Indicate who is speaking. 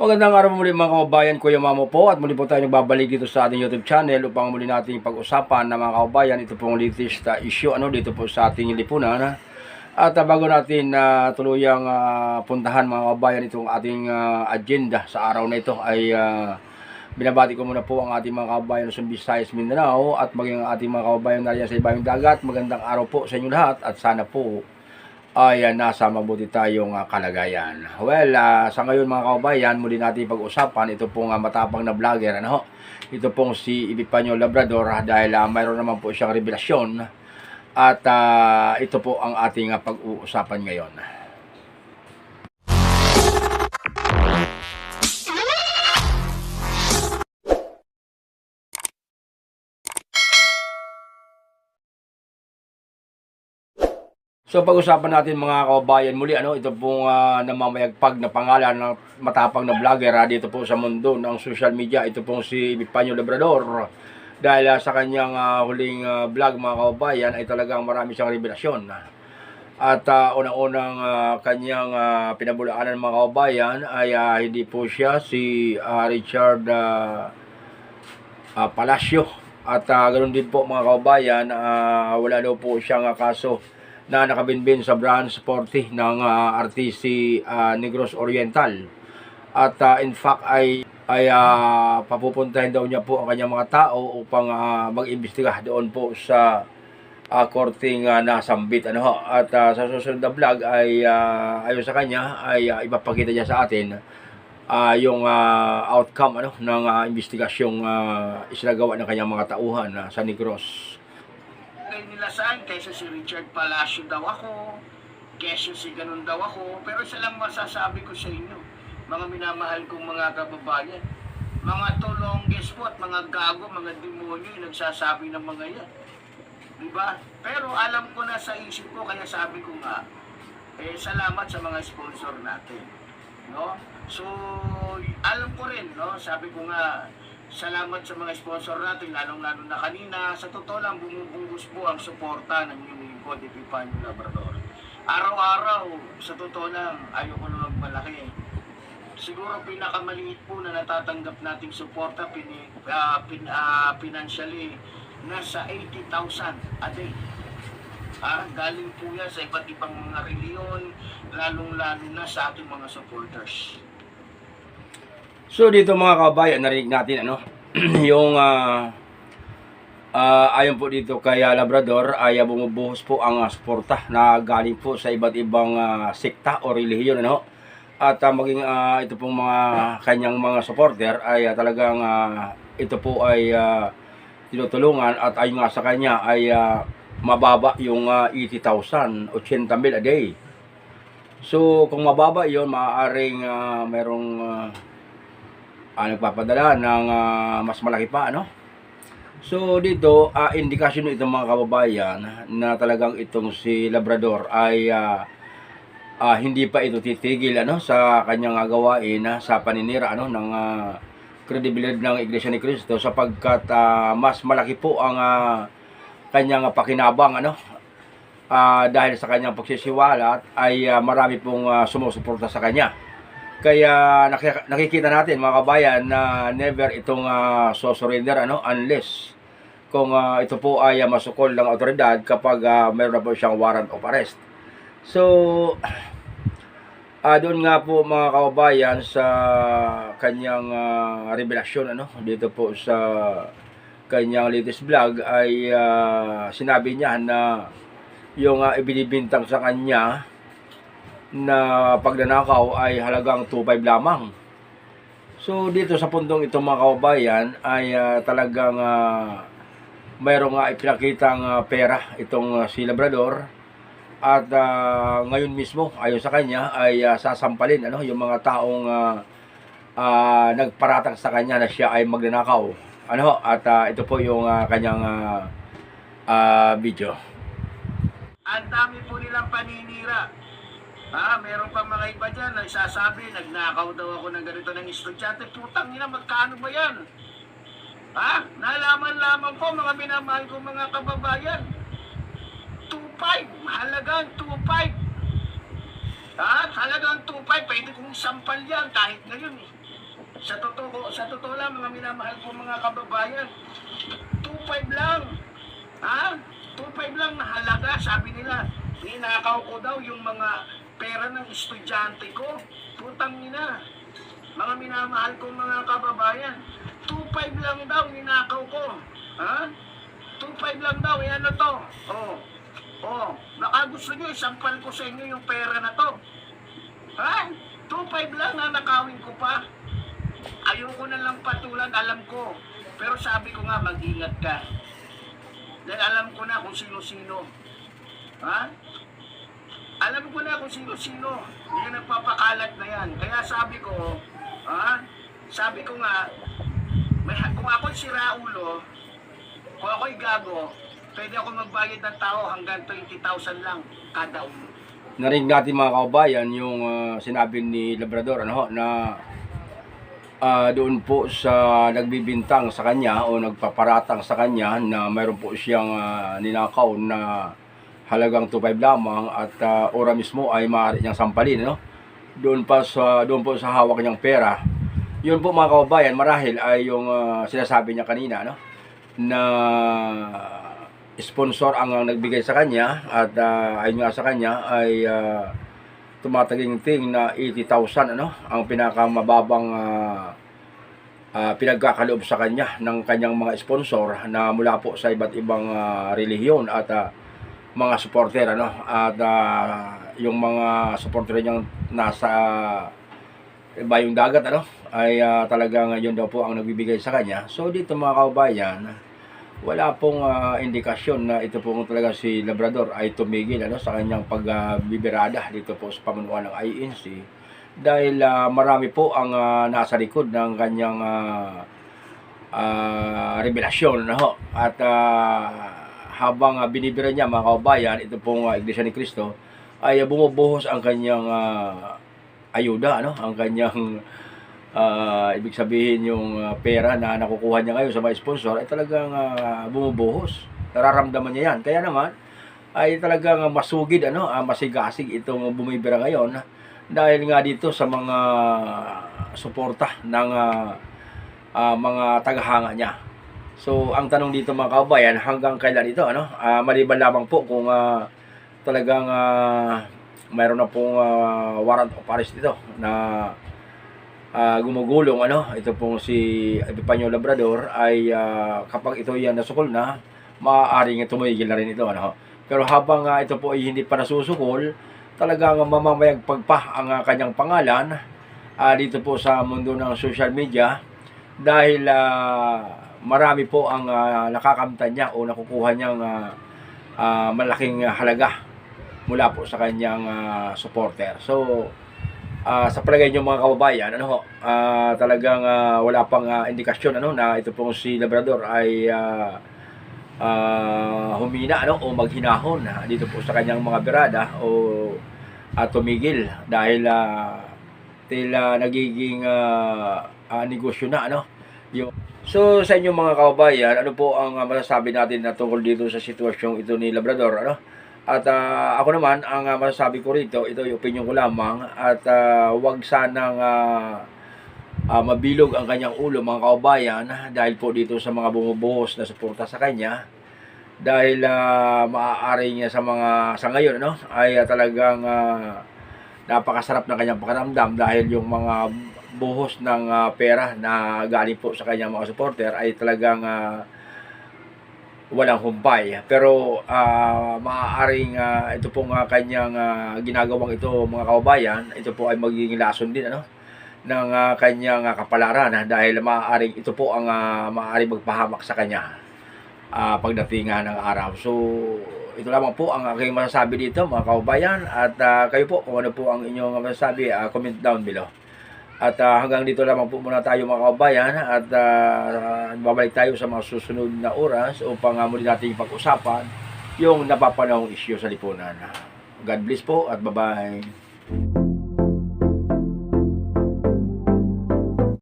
Speaker 1: Magandang araw muli mga kababayan, Kuya Mamo po at muli po tayo nagbabalik dito sa ating YouTube channel upang muli natin pag-usapan na mga kababayan ito pong latest uh, issue ano dito po sa ating lipunan. At uh, bago natin na tuluyang uh, puntahan mga kababayan itong ating uh, agenda sa araw na ito ay uh, binabati ko muna po ang ating mga kababayan sa Visayas, Mindanao at maging ating mga kababayan na sa ibayong dagat. Magandang araw po sa inyo lahat at sana po ay uh, nasa mabuti tayong uh, kalagayan. Well, uh, sa ngayon mga kababayan, muli natin pag-usapan ito pong uh, matapang na vlogger ano. Ito pong si Ibipanyo Labrador dahil uh, mayroon naman po siyang revelasyon at uh, ito po ang ating uh, pag-uusapan ngayon. So pag-usapan natin mga kababayan muli ano ito pong uh, namamayagpag na pangalan ng matapang na vlogger ah, dito po sa mundo ng social media. Ito pong si Bipanyo Labrador. Dahil ah, sa kanyang ah, huling ah, vlog mga kababayan ay talagang marami siyang revelasyon. At ah, unang-unang ah, kanyang uh, pinabulaanan mga kababayan ay ah, hindi po siya si ah, Richard ah, ah, Palacio. At uh, ganoon din po mga kababayan ah, wala daw po siyang ah, kaso na nakabinbin sa branch 40 ng uh, RTC ah, Negros Oriental. At ah, in fact ay ay ah, papupuntahin daw niya po ang kanyang mga tao upang ah, mag-imbestiga doon po sa uh, korting uh, nasambit ano ho. At ah, sa susunod na vlog ay ah, ayon sa kanya ay ah, ipapakita niya sa atin ah, yung ah, outcome ano ng ah, investigasyong uh, isinagawa ng kanyang mga tauhan ah, sa Negros.
Speaker 2: Kay nila saan, kaysa si Richard Palacio daw ako, kaysa si ganun daw ako, pero isa lang masasabi ko sa inyo, mga minamahal kong mga kababayan, mga tolongges po at mga gago, mga demonyo yung nagsasabi ng mga yan. Diba? Pero alam ko na sa isip ko, kaya sabi ko nga, eh, salamat sa mga sponsor natin. No? So, alam ko rin, no? Sabi ko nga, salamat sa mga sponsor natin, lalong-lalo na kanina. Sa totoo lang, bumubuhos po ang suporta ng inyong lingkod, Epifanio Labrador. Araw-araw, sa totoo lang, ayoko na magmalaki. Siguro pinakamaliit po na natatanggap nating suporta pin, ah, pin, ah, financially nasa 80,000 a day. Ah, galing po yan sa iba't ibang mga reliyon, lalong-lalo na sa ating mga supporters.
Speaker 1: So dito mga kabayan, narinig natin ano, yung ah ah, ayon po dito kay ah, Labrador ay ah, bumubuhos po ang uh, suporta na galing po sa iba't ibang ah, sekta o relihiyon ano. At ah, maging ah, ito pong mga kanyang mga supporter ay ah, talagang ah, ito po ay ah, tinutulungan at ayon nga sa kanya ay ah, mababa yung ah, 80,000, 80 mil a day. So kung mababa yon maaaring ah, merong ah, ah, nagpapadala ng ah, mas malaki pa ano? So dito ah, indikasyon ito mga kababayan na talagang itong si Labrador ay ah, ah, hindi pa ito titigil ano sa kanyang gawain ah, sa paninira ano ng ah, kredibilidad ng Iglesia ni Cristo sapagkat ah, mas malaki po ang ah, kanyang pakinabang ano? Ah, dahil sa kanyang pagsisiwalat ay ah, marami pong ah, sumusuporta sa kanya kaya naki- nakikita natin mga kabayan na never itong uh, so-surrender ano, unless kung ah, ito po ay ah, masukol ng otoridad kapag ah, meron na po siyang warrant of arrest. So, ah doon nga po mga kababayan sa kanyang ah, revelasyon ano, dito po sa kanyang latest vlog ay ah, sinabi niya na yung uh, ibinibintang sa kanya na pagnanakaw ay halagang 2.5 lamang. So dito sa pundong ito mga kababayan ay ah, talagang uh, mayroong nga ipinakitang ah, pera itong ah, si Labrador at ah, ngayon mismo ayon sa kanya ay ah, sasampalin ano yung mga taong ah, ah, nagparatang sa kanya na siya ay magnanakaw. Ano at ah, ito po yung ah, kanyang ah, ah, video.
Speaker 2: Ang dami po nilang paninira. Ha, meron pang mga iba dyan na isasabi, nagnakaw daw ako ng ganito ng estudyante. Putang ina, magkano ba yan? Ha? Nalaman lamang ko, mga minamahal ko mga kababayan. 2.5, halagang 2.5. Ha? Halagang 2.5, pwede kong sampal yan kahit ngayon eh. mga minamahal ko mga kababayan. 2.5 lang. Ha? 2.5 lang na halaga, sabi nila. Ninakaw ko daw yung mga pera ng estudyante ko. Putang ina. Mga minamahal ko mga kababayan. 2.5 lang daw ninakaw ko. Ha? 2.5 lang daw. Yan na to. Oh. Oh. Baka gusto nyo, isampal ko sa inyo yung pera na to. Ha? 2.5 lang na nakawin ko pa. Ayoko na lang patulan, alam ko. Pero sabi ko nga, mag-ingat ka. Dahil alam ko na kung sino-sino. Ha? Alam ko na kung sino-sino. Yung nagpapakalat na yan. Kaya sabi ko, ha? Sabi ko nga, may, kung ako'y si Raulo, kung ako'y gago, pwede ako magbayad ng tao hanggang 20,000 lang kada ulo.
Speaker 1: narinig natin mga kababayan yung ah, sinabi ni Labrador ano na ah, doon po sa nagbibintang sa kanya o nagpaparatang sa kanya na mayroon po siyang ah, ninakaw na halagang 2.5 lamang at ah, ora mismo ay maaari niyang sampalin no? Doon pa sa doon po sa hawak niyang pera. Yun po mga kababayan marahil ay yung ah, sinasabi niya kanina no? Na sponsor ang nagbigay sa kanya at uh, ayun nga sa kanya ay uh, tumataginting na 80,000 ano? Ang pinakamababang uh, uh, pinagkakaloob sa kanya ng kanyang mga sponsor na mula po sa iba't ibang uh, relihiyon at uh, mga supporter ano? At uh, yung mga supporter niyang nasa bayong dagat ano? Ay uh, talagang yun daw po ang nagbibigay sa kanya. So dito mga kaubayan wala pong ah, indikasyon na ito po talaga si Labrador ay tumigil ano, sa kanyang pagbibirada dito po sa pamunuan ng INC dahil ah, marami po ang ah, nasa likod ng kanyang ah, ah, revelasyon no? at ah, habang ah, binibira niya mga kaubayan ito pong ah, Iglesia ni Cristo ay ah, bumubuhos ang kanyang ah, ayuda ano ang kanyang ah, ibig sabihin yung ah, pera na nakukuha niya ngayon sa mga sponsor ay talagang ah, bumubuhos. Nararamdaman niya yan. Kaya naman ay talagang masugid ano, ah, masigasig itong bumibira ngayon dahil nga dito sa mga suporta ng ah, ah, mga tagahanga niya. So, ang tanong dito mga kaubayan, hanggang kailan ito ano? Ah, maliban lamang po kung ah, talagang ah, mayroon na pong ah, warrant of arrest dito na ah, gumugulong ano ito pong si Epipanyo Labrador ay ah, kapag ito yan nasukol na maaaring tumigil na rin ito ano pero habang ah, ito po ay hindi pa nasusukol talagang mamamayagpag pa ang ah, kanyang pangalan ah, dito po sa mundo ng social media dahil ah, marami po ang ah, nakakamtan niya o nakukuha niyang ah, ah, malaking halaga mula po sa kanyang ah, supporter. So Ah, sa palagay niyo mga kababayan, ano ho, ah, talagang ah, wala pang ah, indikasyon ano na ito pong si Labrador ay ah, ah, humina ano o maghinahon ah, dito po sa kanyang mga birada o at tumigil dahil ah, tila nagiging ah, ah, negosyo na ano yung So sa inyo mga kababayan, ano po ang ah, masasabi natin na tungkol dito sa sitwasyong ito ni Labrador ano? At ah, ako naman, ang ah, masasabi ko rito, ito yung opinion ko lamang at ah, wag sanang ah, ah, mabilog ang kanyang ulo mga kaubayan dahil po dito sa mga bumubuhos na suporta sa kanya dahil ah, maaari niya sa mga sa ngayon ano ay ah, talagang ah, napakasarap ng kanyang pakiramdam dahil yung mga buhos ng ah, pera na galing po sa kanyang mga supporter ay talagang ah, walang humpay. Pero ah, maaaring ah, ito pong ah, kanyang ah, ginagawang ito mga kababayan, ito po ay magiging lason din ano ng ah, kanyang ah, kapalaran ah, dahil maaaring ito po ang ah, maaaring magpahamak sa kanya ah, pagdating ng araw. So ito lamang po ang aking masasabi dito mga kababayan at ah, kayo po kung ano po ang inyong masasabi, ah, comment down below. At ah, hanggang dito lamang po muna tayo mga kababayan at ah, babalik tayo sa mga susunod na oras upang uh, muli natin pag-usapan yung napapanahong issue sa lipunan. God bless po at bye-bye.